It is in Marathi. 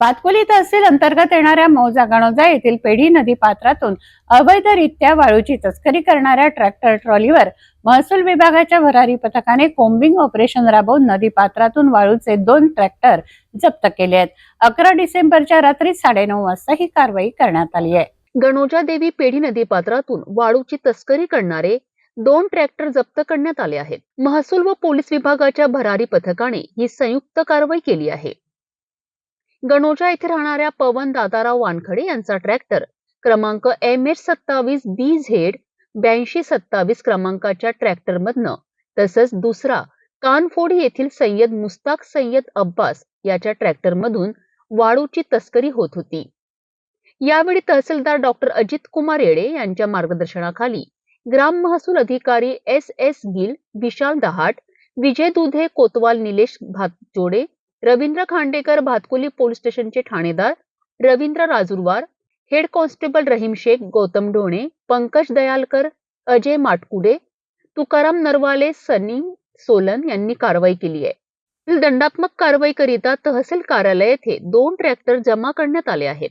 भातकुली तहसील अंतर्गत येणाऱ्या मौजा गणोजा येथील पेढी नदी पात्रातून अवैधरित्या वाळूची तस्करी करणाऱ्या ट्रॅक्टर ट्रॉलीवर महसूल विभागाच्या भरारी पथकाने कोम्बिंग ऑपरेशन राबवून नदी पात्रातून वाळूचे दोन ट्रॅक्टर जप्त केले आहेत. अकरा डिसेंबरच्या रात्री साडेनऊ वाजता ही कारवाई करण्यात आली आहे. गणोजा देवी पेढी नदी पात्रातून वाळूची तस्करी करणारे दोन ट्रॅक्टर जप्त करण्यात आले आहेत. महसूल व पोलीस विभागाच्या भरारी पथकाने ही संयुक्त कारवाई केली आहे. गणोजा येथे राहणाऱ्या पवन दादाराव वानखडे यांचा ट्रॅक्टर क्रमांक एम एच सत्तावीस बी झेड ब्याऐंशी सत्तावीस क्रमांकाच्या ट्रॅक्टर मधनं तसंच दुसरा कानफोडी येथील सय्यद मुस्ताक सय्यद अब्बास याच्या ट्रॅक्टर मधून वाळूची तस्करी होत होती. यावेळी तहसीलदार डॉक्टर अजित कुमार येडे यांच्या मार्गदर्शनाखाली ग्राम महसूल अधिकारी एस एस गिल विशाल दहाट विजय दुधे कोतवाल निलेश भातजोडे रवींद्र खांडेकर भातकुली पोलीस स्टेशनचे ठाणेदार रवींद्र राजुरवार हेड कॉन्स्टेबल रहीम शेख गौतम ढोणे पंकज दयालकर अजय माटकुडे तुकाराम नरवाले सनी सोलन यांनी कारवाई केली आहे. दंडात्मक कारवाई करिता तहसील कार्यालय येथे दोन ट्रॅक्टर जमा करण्यात आले आहेत.